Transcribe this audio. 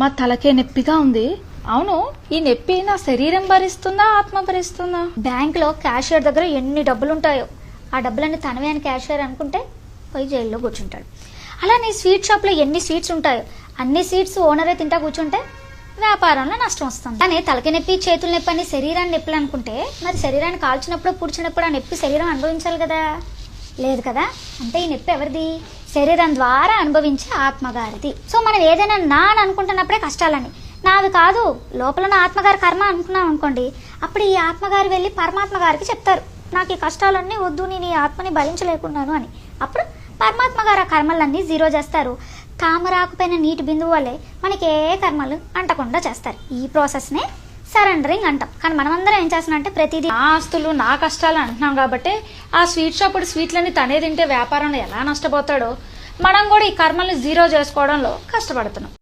మా తలకే నొప్పిగా ఉంది. అవును ఈ నొప్పి నా శరీరం భరిస్తుందా ఆత్మ భరిస్తుందా? బ్యాంక్లో క్యాషియర్ దగ్గర ఎన్ని డబ్బులు ఉంటాయో ఆ డబ్బులన్నీ తనవే అని క్యాషియర్ అనుకుంటే పోయి జైల్లో కూర్చుంటాడు. అలా నీ స్వీట్ షాప్లో ఎన్ని స్వీట్స్ ఉంటాయో అన్ని స్వీట్స్ ఓనరే తింటా కూర్చుంటే వ్యాపారంలో నష్టం వస్తుంది. కానీ తలకి నొప్పి చేతుల నొప్పి అని శరీరాన్ని నొప్పులు అనుకుంటే మరి శరీరాన్ని కాల్చినప్పుడు పూడ్చినప్పుడు ఆ నొప్పి శరీరం అనుభవించాలి కదా? లేదు కదా? అంటే ఈ నొప్పి ఎవరిది? శరీరం ద్వారా అనుభవించే ఆత్మగారిది. సో మనం ఏదైనా నా అని అనుకుంటున్నప్పుడే కష్టాలని. నావి కాదు లోపల నా ఆత్మగారి కర్మ అనుకున్నాం అనుకోండి అప్పుడు ఈ ఆత్మగారు వెళ్ళి పరమాత్మ గారికి చెప్తారు. నాకు ఈ కష్టాలన్నీ వద్దు నేను ఈ ఆత్మని భరించలేకున్నాను అని. అప్పుడు పరమాత్మ గారు ఆ కర్మలన్నీ జీరో చేస్తారు. తామరాకుపైన నీటి బిందువు వల్లే మనకి ఏ కర్మలు అంటకుండా చేస్తారు. ఈ ప్రాసెస్నే సరెండరింగ్ అంటాం. కానీ మనమందరం ఏం చేస్తున్నాం అంటే ప్రతిదీ నా ఆస్తులు నా కష్టాలు అంటున్నాం కాబట్టి ఆ స్వీట్ షాప్ స్వీట్లని తనే తింటే వ్యాపారంలో ఎలా నష్టపోతాడో మనం కూడా ఈ కర్మల్ని జీరో చేసుకోవడంలో కష్టపడుతున్నాం.